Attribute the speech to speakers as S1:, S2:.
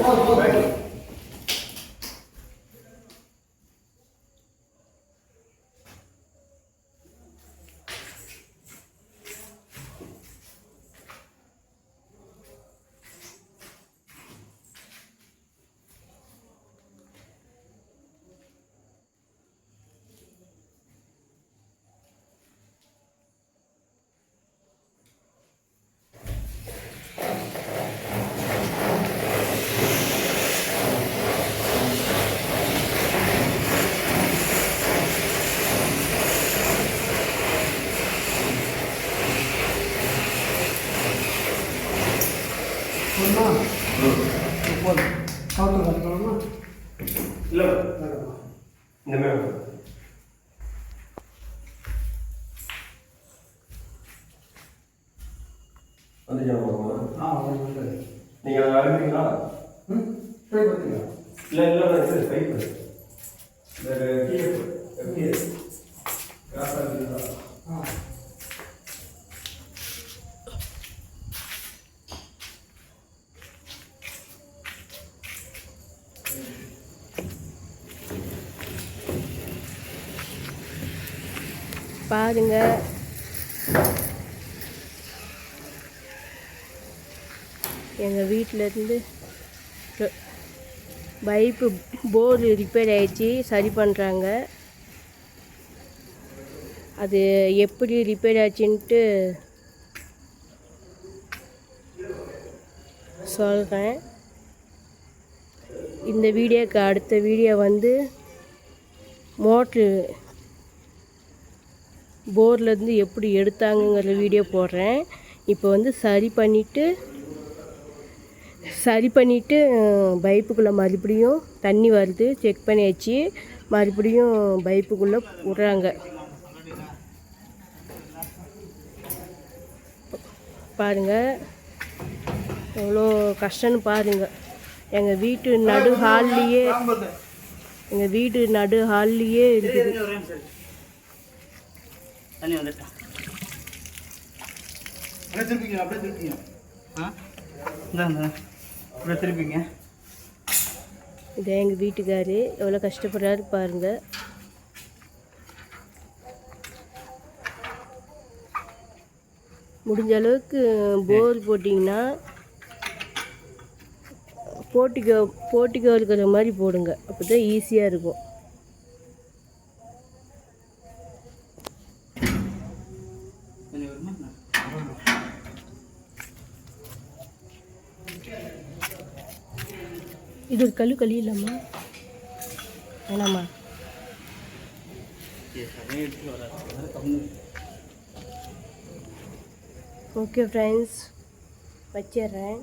S1: Vai, vai. ஒன்றா போதும் கவுத்து கற்றுக்கலாமா
S2: இல்லை இந்த மாதிரி வந்து ஜனமா
S1: ஆ வந்து
S2: நீங்கள் அதை அனுப்புறீங்களா
S1: ம் போய் பார்த்துக்கலாம்
S2: இல்லை இல்லை இது பைப்பு இந்த கீழே கீழே
S3: பாருங்க. எங்கள் வீட்டிலேருந்து பைப்பு போர் ரிப்பேர் ஆகிடுச்சி சரி பண்ணுறாங்க அது எப்படி ரிப்பேர் ஆச்சுன்ட்டு சொல்கிறேன் இந்த வீடியோக்கு அடுத்த வீடியோ வந்து மோட்ரு போர்லேருந்து எப்படி எடுத்தாங்கங்கிற வீடியோ போடுறேன். இப்போ வந்து சரி பண்ணிவிட்டு சரி பண்ணிவிட்டு பைப்புக்குள்ளே மறுபடியும் தண்ணி வருது. செக் பண்ணியாச்சு. மறுபடியும் பைப்புக்குள்ளே விட்றாங்க பாருங்கள் எவ்வளோ கஷ்டம்னு பாருங்கள் எங்கள் வீட்டு நடு ஹால்லையே எங்கள் வீடு நடு ஹால்லையே இருக்குது.
S4: தண்ணி வந்துட்டேன் அப்படியே திருப்பிங்க அப்படியே திருப்பிங்க. ஆ? இந்தா இந்த அப்படியே திருப்பிங்க.
S3: இதை எங்கள் வீட்டுக்காரு எவ்வளோ கஷ்டப்படுறாரு பாருங்க. முடிஞ்ச அளவுக்கு போர் போட்டிங்கன்னா போட்டிக்கோ போட்டிக்கோ இருக்கிற மாதிரி போடுங்க. அப்போ தான் ஈஸியாக இருக்கும். இது ஒரு கல்லு களி இல்லாமா வேணாமா
S4: ஏ, தண்ணியே எடுத்துட்டு
S3: ஓகே ஃப்ரெண்ட்ஸ் வச்சிடுறேன்.